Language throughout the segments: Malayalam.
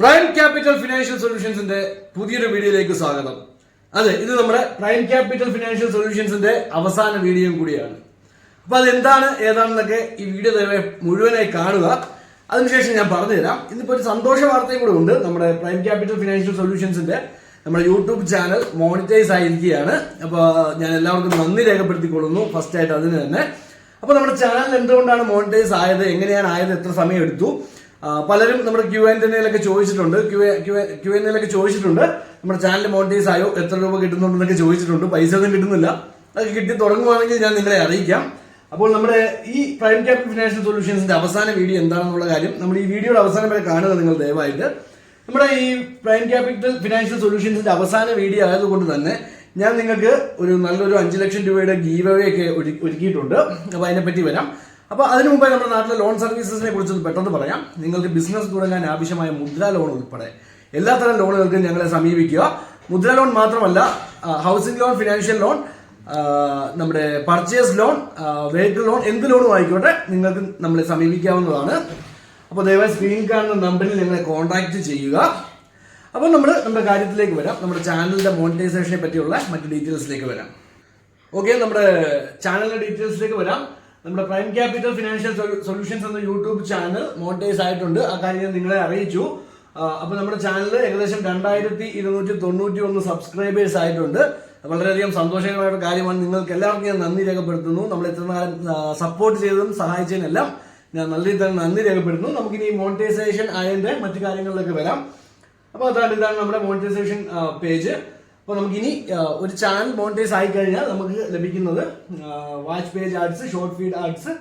പ്രൈം ക്യാപിറ്റൽ ഫിനാൻഷ്യൽ സൊല്യൂഷൻസിന്റെ പുതിയൊരു വീഡിയോയിലേക്ക് സ്വാഗതം. അതെ ഇത് നമ്മുടെ പ്രൈം ക്യാപിറ്റൽ ഫിനാൻഷ്യൽ സൊല്യൂഷൻസിന്റെ അവസാന വീഡിയോയും കൂടിയാണ്. അപ്പൊ അതെന്താണ് ഏതാണെന്നൊക്കെ ഈ വീഡിയോ തന്നെ മുഴുവനായി കാണുക. അതിനുശേഷം ഞാൻ പറഞ്ഞുതരാം. ഇന്നിപ്പോ ഒരു സന്തോഷ വാർത്തയും കൂടെ ഉണ്ട്. നമ്മുടെ പ്രൈം ക്യാപിറ്റൽ ഫിനാൻഷ്യൽ സൊല്യൂഷൻസിന്റെ നമ്മുടെ യൂട്യൂബ് ചാനൽ മോണിറ്റൈസ് ആയിരിക്കുകയാണ്. അപ്പോൾ ഞാൻ എല്ലാവർക്കും നന്ദി രേഖപ്പെടുത്തിക്കൊള്ളുന്നു. ഫസ്റ്റ് ആയിട്ട് അതിന് തന്നെ. അപ്പോൾ നമ്മുടെ ചാനൽ എന്തുകൊണ്ടാണ് മോണിറ്റൈസ് ആയത്? എങ്ങനെയാണ് ആയത്? എത്ര സമയം എടുത്തു പലരും നമ്മുടെ ക്യു എൻ എന്നൊക്കെ ചോദിച്ചിട്ടുണ്ട്. ക്യു ക്യു എന്നൊക്കെ ചോദിച്ചിട്ടുണ്ട്. നമ്മുടെ ചാനൽ മോണിറ്റൈസ് ആയോ? എത്ര രൂപ കിട്ടുന്നുണ്ടെന്നൊക്കെ ചോദിച്ചിട്ടുണ്ട്. പൈസ ഒന്നും കിട്ടുന്നില്ല. അതൊക്കെ കിട്ടി തുടങ്ങുവാണെങ്കിൽ ഞാൻ നിങ്ങളെ അറിയിക്കാം. അപ്പോൾ നമ്മുടെ ഈ പ്രൈം ക്യാപിറ്റൽ ഫിനാൻഷ്യൽ സൊല്യൂഷൻസിന്റെ അവസാന വീഡിയോ എന്താണെന്നുള്ള കാര്യം നമ്മൾ ഈ വീഡിയോയുടെ അവസാനം വരെ കാണുക നിങ്ങൾ ദയവായിട്ട്. നമ്മുടെ ഈ പ്രൈം ക്യാപിറ്റൽ ഫിനാൻഷ്യൽ സൊല്യൂഷൻസിന്റെ അവസാന വീഡിയോ ആയതുകൊണ്ട് തന്നെ ഞാൻ നിങ്ങൾക്ക് ഒരു നല്ലൊരു അഞ്ച് ലക്ഷം രൂപയുടെ ഗീവ് ഒക്കെ ഒരുക്കി- ഒരുക്കിയിട്ടുണ്ട്. അപ്പോൾ അതിനെപ്പറ്റി വരാം. അപ്പോൾ അതിനു മുമ്പേ നമ്മുടെ നാട്ടിലെ ലോൺ സർവീസസിനെ കുറിച്ച് പെട്ടെന്ന് പറയാം. നിങ്ങൾക്ക് ബിസിനസ് തുടങ്ങാൻ ആവശ്യമായ മുദ്ര ലോൺ ഉൾപ്പെടെ എല്ലാത്തരം ലോണുകൾക്കും ഞങ്ങളെ സമീപിക്കുക. മുദ്ര ലോൺ മാത്രമല്ല ഹൗസിംഗ് ലോൺ ഫിനാൻഷ്യൽ ലോൺ നമ്മുടെ പർച്ചേസ് ലോൺ വെഹിക്കിൾ ലോൺ എന്ത് ലോണും ആയിക്കോട്ടെ നിങ്ങൾക്ക് നമ്മളെ സമീപിക്കാവുന്നതാണ്. അപ്പോൾ ദയവായി സ്ക്രീൻ കാണുന്ന നമ്പറിൽ ഞങ്ങളെ കോൺടാക്ട് ചെയ്യുക. അപ്പോൾ നമ്മൾ നമ്മുടെ കാര്യത്തിലേക്ക് വരാം. നമ്മുടെ ചാനലിന്റെ മോണിറ്റൈസേഷനെ പറ്റിയുള്ള മറ്റ് ഡീറ്റെയിൽസിലേക്ക് വരാം. ഓക്കെ നമ്മുടെ ചാനലിന്റെ ഡീറ്റെയിൽസിലേക്ക് വരാം. നമ്മുടെ പ്രൈം ക്യാപിറ്റൽ ഫിനാൻഷ്യൽ സൊല്യൂഷൻസ് എന്ന യൂട്യൂബ് ചാനൽ മോണിറ്റൈസ് ആയിട്ടുണ്ട്. ആ കാര്യം ഞാൻ നിങ്ങളെ അറിയിച്ചു. അപ്പൊ അപ്പോൾ നമ്മുടെ ചാനൽ ഏകദേശം രണ്ടായിരത്തി ഇരുന്നൂറ്റി തൊണ്ണൂറ്റി ഒന്ന് സബ്സ്ക്രൈബേഴ്സ് ആയിട്ടുണ്ട്. വളരെയധികം സന്തോഷകരമായ കാര്യമാണ്. നിങ്ങൾക്ക് എല്ലാവർക്കും ഞാൻ നന്ദി രേഖപ്പെടുത്തുന്നു. നമ്മൾ ഇത്ര കാലം സപ്പോർട്ട് ചെയ്തതും സഹായിച്ചതിനെല്ലാം ഞാൻ നല്ല രീതിയിൽ നന്ദി രേഖപ്പെടുത്തുന്നു. നമുക്കിനി മോണിറ്റൈസേഷൻ ആയതിന്റെ മറ്റു കാര്യങ്ങളിലേക്ക് വരാം. അപ്പോൾ അതാണ് ഇതാണ് നമ്മുടെ മോണിറ്റൈസേഷൻ പേജ് അപ്പോൾ നമുക്കിനി ഒരു ചാനൽ മോണിറ്റൈസ് ആയി കഴിഞ്ഞാൽ നമുക്ക് ലഭിക്കുന്നത് watch page ads short feed ads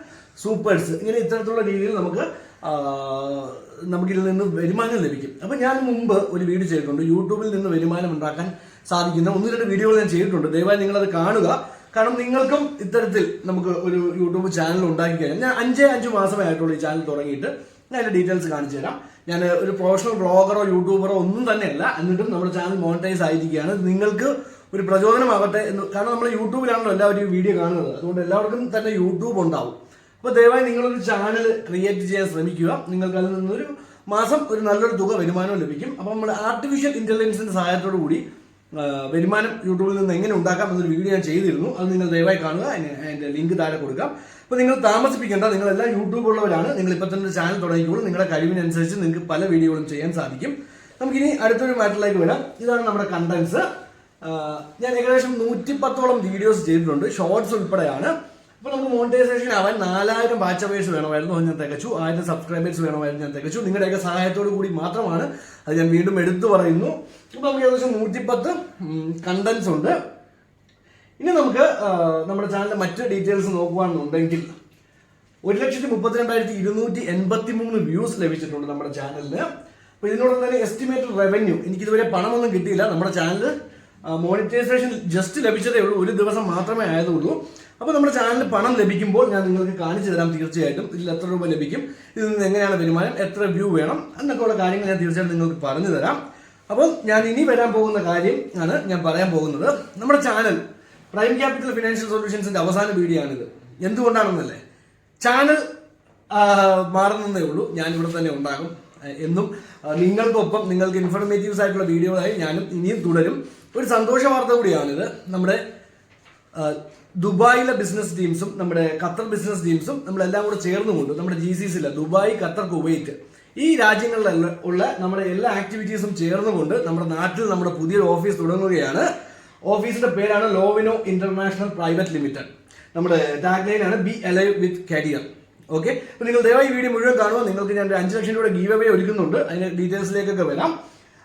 supers ഇങ്ങനെ ഇത്തരത്തിലുള്ള രീതിയിൽ നമുക്ക് നമുക്ക് നമുക്കിതിൽ നിന്ന് വരുമാനം ലഭിക്കും. അപ്പോൾ ഞാൻ മുമ്പ് ഒരു വീഡിയോ ചെയ്തിട്ടുണ്ട്. യൂട്യൂബിൽ നിന്ന് വരുമാനം ഉണ്ടാക്കാൻ സാധിക്കുന്ന ഒന്ന് രണ്ട് വീഡിയോകൾ ഞാൻ ചെയ്തിട്ടുണ്ട്. ദയവായി നിങ്ങളത് കാണുക. കാരണം നിങ്ങൾക്കും ഇത്തരത്തിൽ നമുക്ക് ഒരു യൂട്യൂബ് ചാനൽ ഉണ്ടാക്കി കഴിഞ്ഞാൽ ഞാൻ അഞ്ചേ അഞ്ച് മാസമേ ആയിട്ടുള്ളൂ ഈ ചാനൽ തുടങ്ങിയിട്ട്. ഞാൻ അതിന്റെ ഡീറ്റെയിൽസ് കാണിച്ചു തരാം. ഞാൻ ഒരു പ്രൊഫഷണൽ ബ്ലോഗറോ യൂട്യൂബറോ ഒന്നും തന്നെയല്ല. എന്നിട്ടും നമ്മുടെ ചാനൽ മോണിറ്റൈസ് ആയിരിക്കുകയാണ്. നിങ്ങൾക്ക് ഒരു പ്രചോദനമാകട്ടെ എന്ന് കാരണം നമ്മൾ യൂട്യൂബിലാണല്ലോ എല്ലാവരും വീഡിയോ കാണുന്നത്. അതുകൊണ്ട് എല്ലാവർക്കും തന്നെ യൂട്യൂബ് ഉണ്ടാവും. അപ്പോൾ ദയവായി നിങ്ങളൊരു ചാനൽ ക്രിയേറ്റ് ചെയ്യാൻ ശ്രമിക്കുക. നിങ്ങൾക്ക് അതിൽ നിന്നൊരു മാസം ഒരു നല്ലൊരു തുക വരുമാനവും ലഭിക്കും. അപ്പോൾ നമ്മൾ ആർട്ടിഫിഷ്യൽ ഇന്റലിജൻസിന്റെ സഹായത്തോടു കൂടി വരുമാനം യൂട്യൂബിൽ നിന്ന് എങ്ങനെ ഉണ്ടാക്കാം എന്നൊരു വീഡിയോ ഞാൻ ചെയ്തിരുന്നു. അത് നിങ്ങൾ ദയവായി കാണുക. അതിന്റെ ലിങ്ക് താഴെ കൊടുക്കാം. അപ്പോൾ നിങ്ങൾ താമസിപ്പിക്കേണ്ട നിങ്ങളെല്ലാം യൂട്യൂബ് ഉള്ളവരാണ്. നിങ്ങൾ ഇപ്പോൾ തന്നെ ചാനൽ തുടങ്ങിക്കോളും. നിങ്ങളുടെ കഴിവിനനുസരിച്ച് നിങ്ങൾക്ക് പല വീഡിയോകളും ചെയ്യാൻ സാധിക്കും. നമുക്കിനി അടുത്തൊരു മാറ്ററിലേക്ക് വരാം. ഇതാണ് നമ്മുടെ കണ്ടൻസ് ഞാൻ ഏകദേശം നൂറ്റി പത്തോളം വീഡിയോസ് ചെയ്തിട്ടുണ്ട്. ഷോർട്സ് ഉൾപ്പെടെയാണ്. അപ്പോൾ നമുക്ക് മോണിറ്റൈസേഷൻ ആവാൻ നാലായിരം വാച്ച് അവേഴ്സ് വേണമായിരുന്നു അത് ഞാൻ തികച്ചു. ആയിരം സബ്സ്ക്രൈബേഴ്സ് വേണമായിരുന്നു ഞാൻ തികച്ചു. നിങ്ങളുടെയൊക്കെ സഹായത്തോടു കൂടി മാത്രമാണ് അത് ഞാൻ വീണ്ടും എടുത്തു പറയുന്നു. അപ്പോൾ നമുക്ക് ഏകദേശം നൂറ്റിപ്പത്ത് കണ്ടൻസ് ഉണ്ട്. ഇനി നമുക്ക് നമ്മുടെ ചാനലിലെ മറ്റ് ഡീറ്റെയിൽസ് നോക്കുകയാണെന്നുണ്ടെങ്കിൽ ഒരു ലക്ഷത്തി മുപ്പത്തിരണ്ടായിരത്തി ഇരുന്നൂറ്റി എൺപത്തി മൂന്ന് വ്യൂസ് ലഭിച്ചിട്ടുണ്ട് നമ്മുടെ ചാനലിന് അപ്പൊ ഇതിനോടൊപ്പം തന്നെ എസ്റ്റിമേറ്റഡ് റവന്യൂ എനിക്ക് ഇതുവരെ പണമൊന്നും കിട്ടിയില്ല. നമ്മുടെ ചാനൽ മോണിറ്റൈസേഷൻ ജസ്റ്റ് ലഭിച്ചതേ ഉള്ളൂ. ഒരു ദിവസം മാത്രമേ ആയതുള്ളൂ. അപ്പോൾ നമ്മുടെ ചാനലിൽ പണം ലഭിക്കുമ്പോൾ ഞാൻ നിങ്ങൾക്ക് കാണിച്ചു തരാം തീർച്ചയായിട്ടും. ഇതിൽ എത്ര രൂപ ലഭിക്കും ഇതിൽ നിന്ന് എങ്ങനെയാണ് വരുമാനം എത്ര വ്യൂ വേണം എന്നൊക്കെയുള്ള കാര്യങ്ങൾ ഞാൻ തീർച്ചയായിട്ടും നിങ്ങൾക്ക് പറഞ്ഞു തരാം. അപ്പോൾ ഞാൻ ഇനി വരാൻ പോകുന്ന കാര്യം ആണ് ഞാൻ പറയാൻ പോകുന്നത്. നമ്മുടെ ചാനൽ പ്രൈം ക്യാപിറ്റൽ ഫിനാൻഷ്യൽ സൊല്യൂഷൻസിന്റെ അവസാന വീഡിയോ ആണിത്. എന്തുകൊണ്ടാണെന്നല്ലേ? ചാനൽ മാറുന്നതേ ഉള്ളൂ. ഞാൻ ഇവിടെ തന്നെ ഉണ്ടാകും എന്നും നിങ്ങൾക്കൊപ്പം നിങ്ങൾക്ക് ഇൻഫർമേറ്റീവ്സ് ആയിട്ടുള്ള വീഡിയോകളായി ഞാനും ഇനിയും തുടരും. ഒരു സന്തോഷ വാർത്ത കൂടിയാണിത്. നമ്മുടെ ദുബായിലെ ബിസിനസ് ടീംസും നമ്മുടെ ഖത്തർ ബിസിനസ് ടീംസും നമ്മളെല്ലാം കൂടെ ചേർന്നുകൊണ്ട് നമ്മുടെ ജി സി സിയിലെ ദുബായ് ഖത്തർ കുവൈറ്റ് ഈ രാജ്യങ്ങളിൽ ഉള്ള നമ്മുടെ എല്ലാ ആക്ടിവിറ്റീസും ചേർന്നുകൊണ്ട് നമ്മുടെ നാട്ടിൽ നമ്മുടെ പുതിയൊരു ഓഫീസ് തുടങ്ങുകയാണ്. ഓഫീസിന്റെ പേരാണ് ലോവിനോ ഇന്റർനാഷണൽ പ്രൈവറ്റ് ലിമിറ്റഡ് നമ്മുടെ ടാഗ് ലൈൻ ആണ് be alive with career okay നിങ്ങൾ ദയവായി വീഡിയോ മുഴുവൻ കാണുക. നിങ്ങൾക്ക് ഞാൻ ഒരു അഞ്ച് ലക്ഷം രൂപയുടെ ഗീവ് അവേ ഒരുക്കുന്നുണ്ട്. അതിന്റെ ഡീറ്റെയിൽസിലേക്കൊക്കെ വരാം.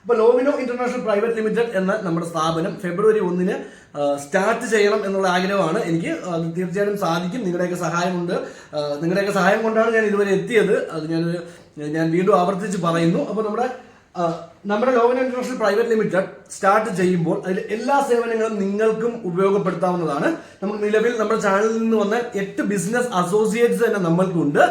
അപ്പോൾ ലോവിനോ ഇന്റർനാഷണൽ പ്രൈവറ്റ് ലിമിറ്റഡ് എന്ന നമ്മുടെ സ്ഥാപനം ഫെബ്രുവരി ഒന്നിന് സ്റ്റാർട്ട് ചെയ്യണം എന്നുള്ള ആഗ്രഹമാണ്. എനിക്ക് അത് തീർച്ചയായിട്ടും സാധിക്കും. നിങ്ങളുടെയൊക്കെ സഹായമുണ്ട്. നിങ്ങളുടെയൊക്കെ സഹായം കൊണ്ടാണ് ഞാൻ ഇതുവരെ എത്തിയത്. അത് ഞാൻ ഞാൻ വീണ്ടും ആവർത്തിച്ച് പറയുന്നു. അപ്പോൾ നമ്മുടെ നമ്മുടെ Lovan international private limited start ചെയ്യുമ്പോൾ അതിൽ എല്ലാ സേവനങ്ങളും നിങ്ങൾക്കും ഉപയോഗപ്പെടുത്താവുന്നതാണ്. നമുക്ക് നിലവിൽ നമ്മുടെ ചാനലിൽ നിന്ന് വന്ന എട്ട് ബിസിനസ് അസോസിയേറ്റ്സ് തന്നെ നമ്മൾക്കുണ്ട്.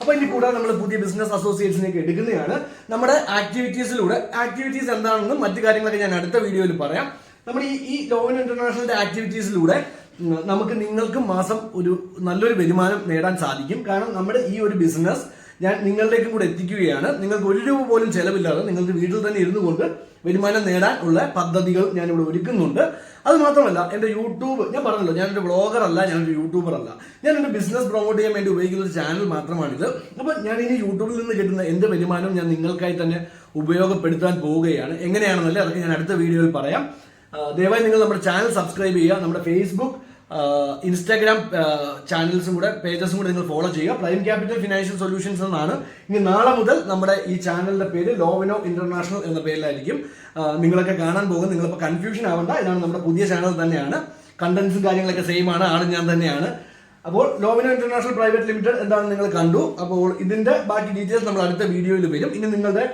അപ്പൊ ഇനി കൂടാതെ നമ്മൾ പുതിയ ബിസിനസ് അസോസിയേഷനിലേക്ക് എടുക്കുന്നതാണ്. നമ്മുടെ ആക്ടിവിറ്റീസിലൂടെ ആക്ടിവിറ്റീസ് എന്താണെന്നും മറ്റു കാര്യങ്ങളൊക്കെ ഞാൻ അടുത്ത വീഡിയോയിൽ പറയാം. നമ്മൾ ഈ ഈ ലോവൻ ഇന്റർനാഷണലിന്റെ ആക്ടിവിറ്റീസിലൂടെ നമുക്ക് നിങ്ങൾക്ക് മാസം ഒരു നല്ലൊരു വരുമാനം നേടാൻ സാധിക്കും. കാരണം നമ്മുടെ ഈ ഒരു ബിസിനസ് ഞാൻ നിങ്ങളിലേക്കും കൂടെ എത്തിക്കുകയാണ്. നിങ്ങൾക്ക് ഒരു രൂപ പോലും ചെലവില്ലാതെ നിങ്ങൾക്ക് വീട്ടിൽ തന്നെ ഇരുന്നു കൊണ്ട് വരുമാനം നേടാൻ ഉള്ള പദ്ധതികൾ ഇവിടെ ഒരുക്കുന്നുണ്ട്. അത് മാത്രമല്ല എന്റെ യൂട്യൂബ് ഞാൻ പറഞ്ഞല്ലോ ഞാനൊരു ബ്ലോഗർ അല്ല ഞാനൊരു യൂട്യൂബർ അല്ല. ഞാൻ എന്റെ ബിസിനസ് പ്രൊമോട്ട് ചെയ്യാൻ വേണ്ടി ഉപയോഗിക്കുന്ന ഒരു ചാനൽ മാത്രമാണിത്. അപ്പോൾ ഞാൻ ഇനി യൂട്യൂബിൽ നിന്ന് കിട്ടുന്ന എന്റെ വരുമാനം ഞാൻ നിങ്ങൾക്കായി തന്നെ ഉപയോഗപ്പെടുത്താൻ പോവുകയാണ്. എങ്ങനെയാണെന്നല്ലേ അതൊക്കെ ഞാൻ അടുത്ത വീഡിയോയിൽ പറയാം. ദയവായി നിങ്ങൾ നമ്മുടെ ചാനൽ സബ്സ്ക്രൈബ് ചെയ്യുക. നമ്മുടെ ഫേസ്ബുക്ക് ഇൻസ്റ്റാഗ്രാം ചാനൽസും കൂടെ പേജസും കൂടെ നിങ്ങൾ ഫോളോ ചെയ്യുക. പ്രൈം ക്യാപിറ്റൽ ഫിനാൻഷ്യൽ സൊല്യൂഷൻസ് എന്നാണ്. ഇനി നാളെ മുതൽ നമ്മുടെ ഈ ചാനലിന്റെ പേര് ലോവിനോ ഇന്റർനാഷണൽ എന്ന പേരിലായിരിക്കും. നിങ്ങളൊക്കെ കാണാൻ പോകും. നിങ്ങളിപ്പോൾ കൺഫ്യൂഷൻ ആവണ്ട. ഇതാണ് നമ്മുടെ പുതിയ ചാനൽ തന്നെയാണ്. കണ്ടന്റ്സും കാര്യങ്ങളൊക്കെ സെയിം ആണ്. ആണ് ഞാൻ തന്നെയാണ്. അപ്പോൾ ലോവിനോ ഇന്റർനാഷണൽ പ്രൈവറ്റ് ലിമിറ്റഡ് എന്താണെന്ന് നിങ്ങൾ കണ്ടു. അപ്പോൾ ഇതിന്റെ ബാക്കി ഡീറ്റെയിൽസ് നമ്മൾ അടുത്ത വീഡിയോയിൽ വരും. ഇനി നിങ്ങളുടെ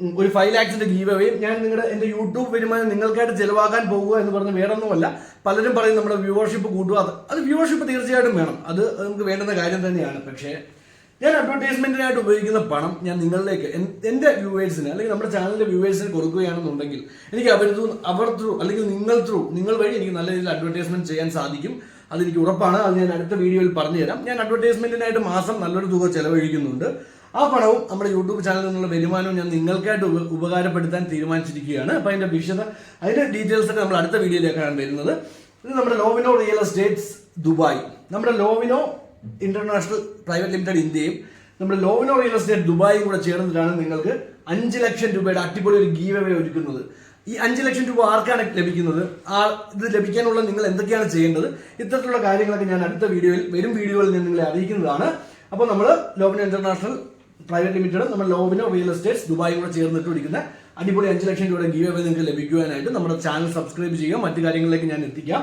ഒരു ഫൈവ് ലാക്സിന്റെ ഗീവ് അവയും ഞാൻ നിങ്ങളുടെ എന്റെ യൂട്യൂബ് വരുമാനം നിങ്ങൾക്കായിട്ട് ചെലവാക്കാൻ പോകുക എന്ന് പറഞ്ഞ് വേറൊന്നുമല്ല. പലരും പറയും നമ്മുടെ വ്യൂവർഷിപ്പ് കൂട്ടുക. അത് വ്യൂവർഷിപ്പ് തീർച്ചയായിട്ടും വേണം. അത് നമുക്ക് വേണ്ടുന്ന കാര്യം തന്നെയാണ്. പക്ഷേ ഞാൻ അഡ്വർടൈസ്മെന്റിനായിട്ട് ഉപയോഗിക്കുന്ന പണം ഞാൻ നിങ്ങളിലേക്ക് എന്റെ വ്യൂവേഴ്സിന് അല്ലെങ്കിൽ നമ്മുടെ ചാനലിന്റെ വ്യൂവേഴ്സിന് കൊടുക്കുകയാണെന്നുണ്ടെങ്കിൽ എനിക്ക് അവർ ത്രൂ അവർ ത്രൂ അല്ലെങ്കിൽ നിങ്ങൾ ത്രൂ നിങ്ങൾ വഴി എനിക്ക് നല്ല രീതിയിൽ അഡ്വർടൈസ്മെന്റ് ചെയ്യാൻ സാധിക്കും. അതെനിക്ക് ഉറപ്പാണ്. അത് ഞാൻ അടുത്ത വീഡിയോയിൽ പറഞ്ഞുതരാം. ഞാൻ അഡ്വർടൈസ്മെന്റിനായിട്ട് മാസം നല്ലൊരു തുക ചെലവഴിക്കുന്നുണ്ട്. ആ പണവും നമ്മുടെ യൂട്യൂബ് ചാനലിൽ നിന്നുള്ള വരുമാനവും ഞാൻ നിങ്ങൾക്കായിട്ട് ഉപ- ഉപകാരപ്പെടുത്താൻ തീരുമാനിച്ചിരിക്കുകയാണ്. അപ്പൊ അതിന്റെ വിശദ അതിന്റെ ഡീറ്റെയിൽസ് ഒക്കെ നമ്മൾ അടുത്ത വീഡിയോയിലേക്കാണ് വരുന്നത്. ഇത് നമ്മുടെ ലോവിനോ റിയൽ എസ്റ്റേറ്റ്സ് ദുബായ്. നമ്മുടെ ലോവിനോ ഇന്റർനാഷണൽ പ്രൈവറ്റ് ലിമിറ്റഡ് ഇന്ത്യയും നമ്മുടെ ലോവിനോ റിയൽ എസ്റ്റേറ്റ് ദുബായും കൂടെ ചേർന്നിട്ടാണ് നിങ്ങൾക്ക് അഞ്ച് ലക്ഷം രൂപയുടെ അടിപൊളി ഒരു ഗീവ് ഒരുക്കുന്നത്. ഈ അഞ്ച് ലക്ഷം രൂപ ആർക്കാണ് ലഭിക്കുന്നത്? ആ ഇത് ലഭിക്കാനുള്ള നിങ്ങൾ എന്തൊക്കെയാണ് ചെയ്യേണ്ടത്? ഇത്തരത്തിലുള്ള കാര്യങ്ങളൊക്കെ ഞാൻ അടുത്ത വീഡിയോയിൽ വരും വീഡിയോയിൽ ഞാൻ നിങ്ങളെ അറിയിക്കുന്നതാണ്. അപ്പോൾ നമ്മൾ ലോവിനോ ഇന്റർനാഷണൽ പ്രൈവറ്റ് ലിമിറ്റഡ് നമ്മുടെ ലോബിനോ റിയൽ എസ്റ്റേറ്റ്സ് ദുബായി കൂടെ ചേർന്നിട്ട് ഇരിക്കുന്ന അടിപൊളി അഞ്ച് ലക്ഷം രൂപയുടെ ഗീവ് അവേ നിങ്ങൾക്ക് ലഭിക്കുവാനായിട്ട് നമ്മുടെ ചാനൽ സബ്സ്ക്രൈബ് ചെയ്യുക മറ്റു കാര്യങ്ങളിലേക്ക് ഞാൻ എത്തിക്കാം.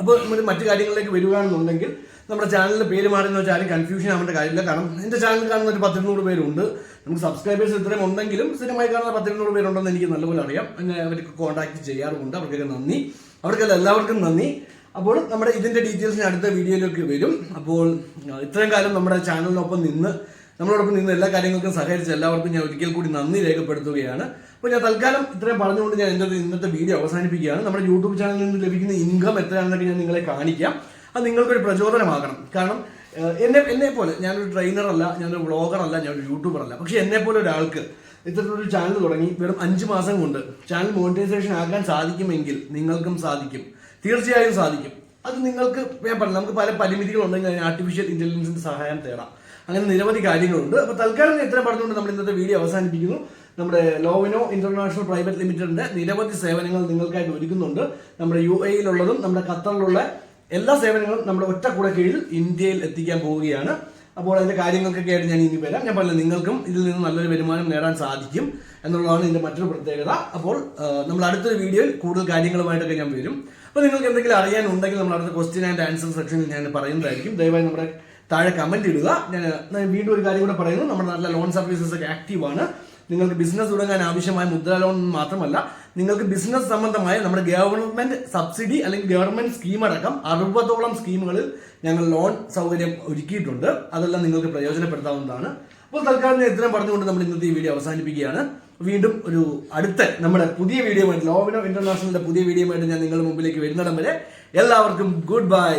അപ്പോൾ നമ്മൾ മറ്റു കാര്യങ്ങളിലേക്ക് വരികയാണെന്നുണ്ടെങ്കിൽ നമ്മുടെ ചാനലിന്റെ പേര് മാറുന്ന വെച്ചാൽ ആരും കൺഫ്യൂഷൻ ആവേണ്ട കാര്യമില്ല. കാരണം എന്റെ ചാനൽ കാണുന്ന ഒരു പത്തിരുന്നൂറ് പേരുണ്ട്. നമുക്ക് സബ്സ്ക്രൈബേഴ്സ് ഇത്രയും ഉണ്ടെങ്കിലും സ്ഥിരമായി കാണുന്ന പത്തിരുന്നൂറ് പേരുണ്ടെന്ന് എനിക്ക് നല്ലപോലെ അറിയാം. എന്നെ അവർക്ക് കോൺടാക്ട് ചെയ്യാറുമുണ്ട്. അവർക്കൊക്കെ നന്ദി. അവർക്കെല്ലാം എല്ലാവർക്കും നന്ദി. അപ്പോൾ നമ്മുടെ ഇതിന്റെ ഡീറ്റെയിൽസ് അടുത്ത വീഡിയോയിലേക്ക് വരും. അപ്പോൾ ഇത്രയും കാലം നമ്മുടെ ചാനലിനൊപ്പം നിന്ന് നമ്മളോടൊപ്പം നിന്ന് എല്ലാ കാര്യങ്ങൾക്കും സഹകരിച്ച എല്ലാവർക്കും ഞാൻ ഒരിക്കൽ കൂടി നന്ദി രേഖപ്പെടുത്തുകയാണ്. അപ്പോൾ ഞാൻ തൽക്കാലം ഇത്രയും പറഞ്ഞുകൊണ്ട് ഞാൻ എന്റെ ഇന്നത്തെ വീഡിയോ അവസാനിപ്പിക്കുകയാണ്. നമ്മുടെ യൂട്യൂബ് ചാനലിൽ നിന്ന് ലഭിക്കുന്ന ഇൻകം എത്രയാണെന്നൊക്കെ ഞാൻ നിങ്ങളെ കാണിക്കാം. അത് നിങ്ങൾക്കൊരു പ്രചോദനമാകണം. കാരണം എന്നെ എന്നെ പോലെ ഞാനൊരു ട്രെയിനർ അല്ല ഞാനൊരു വ്ളോഗർ അല്ല ഞാനൊരു യൂട്യൂബർ അല്ല. പക്ഷെ എന്നെ പോലെ ഒരാൾക്ക് ഇത്തരത്തിലൊരു ചാനൽ തുടങ്ങി വെറും അഞ്ച് മാസം കൊണ്ട് ചാനൽ മോണിറ്റൈസേഷൻ ആക്കാൻ സാധിക്കുമെങ്കിൽ നിങ്ങൾക്കും സാധിക്കും. തീർച്ചയായും സാധിക്കും. അത് നിങ്ങൾക്ക് ഞാൻ പറഞ്ഞു നമുക്ക് പല പരിമിതികളുണ്ടെങ്കിൽ ആർട്ടിഫിഷ്യൽ ഇന്റലിജൻസിന്റെ സഹായം തേടാം. അങ്ങനെ നിരവധി കാര്യങ്ങളുണ്ട്. അപ്പോൾ തൽക്കാലം ഇത്രയും പറഞ്ഞുകൊണ്ട് നമ്മൾ ഇന്നത്തെ വീഡിയോ അവസാനിപ്പിക്കുന്നു. നമ്മുടെ ലോവിനോ ഇന്റർനാഷണൽ പ്രൈവറ്റ് ലിമിറ്റഡിന്റെ നിരവധി സേവനങ്ങൾ നിങ്ങൾക്കായിട്ട് ഒരുക്കുന്നുണ്ട്. നമ്മുടെ യു എയിലുള്ളതും നമ്മുടെ ഖത്തറിലുള്ള എല്ലാ സേവനങ്ങളും നമ്മുടെ ഒറ്റ കൂടെ കീഴിൽ ഇന്ത്യയിൽ എത്തിക്കാൻ പോവുകയാണ്. അപ്പോൾ അതിന്റെ കാര്യങ്ങൾക്കൊക്കെ ആയിട്ട് ഞാൻ ഇനി വരാം. ഞാൻ പറഞ്ഞു നിങ്ങൾക്കും ഇതിൽ നിന്ന് നല്ലൊരു വരുമാനം നേടാൻ സാധിക്കും എന്നുള്ളതാണ് ഇതിന്റെ മറ്റൊരു പ്രത്യേകത. അപ്പോൾ നമ്മൾ അടുത്തൊരു വീഡിയോയിൽ കൂടുതൽ കാര്യങ്ങളുമായിട്ടൊക്കെ ഞാൻ വരും. അപ്പോൾ നിങ്ങൾക്ക് എന്തെങ്കിലും അറിയാനുണ്ടെങ്കിൽ നമ്മൾ അടുത്ത ക്വസ്റ്റ്യൻ ആൻഡ് ആൻസർ സെക്ഷനിൽ ഞാൻ പറയുന്നതായിരിക്കും. ദയവായി നമ്മുടെ താഴെ കമന്റ് ഇടുക. ഞാൻ വീണ്ടും ഒരു കാര്യം കൂടെ പറയുന്നു. നമ്മുടെ നാട്ടിലെ ലോൺ സർവീസസ് ഒക്കെ ആക്റ്റീവ് ആണ്. നിങ്ങൾക്ക് ബിസിനസ് തുടങ്ങാൻ ആവശ്യമായ മുദ്ര ലോൺ മാത്രമല്ല നിങ്ങൾക്ക് ബിസിനസ് സംബന്ധമായ നമ്മുടെ ഗവൺമെന്റ് സബ്സിഡി അല്ലെങ്കിൽ ഗവൺമെന്റ് സ്കീം അടക്കം അറുപതോളം സ്കീമുകളിൽ ഞങ്ങൾ ലോൺ സൗകര്യം ഒരുക്കിയിട്ടുണ്ട്. അതെല്ലാം നിങ്ങൾക്ക് പ്രയോജനപ്പെടുത്താവുന്നതാണ്. അപ്പോൾ തൽക്കാലം ഇത്രയും പറഞ്ഞുകൊണ്ട് നമ്മൾ ഇന്നത്തെ ഈ വീഡിയോ അവസാനിപ്പിക്കുകയാണ്. വീണ്ടും ഒരു അടുത്ത നമ്മുടെ പുതിയ വീഡിയോ ആയിട്ട് ലോവിനോ ഇന്റർനാഷണലിന്റെ പുതിയ വീഡിയോ ആയിട്ട് ഞാൻ നിങ്ങളുടെ മുമ്പിലേക്ക് വരുന്നിടം വരെ എല്ലാവർക്കും ഗുഡ് ബൈ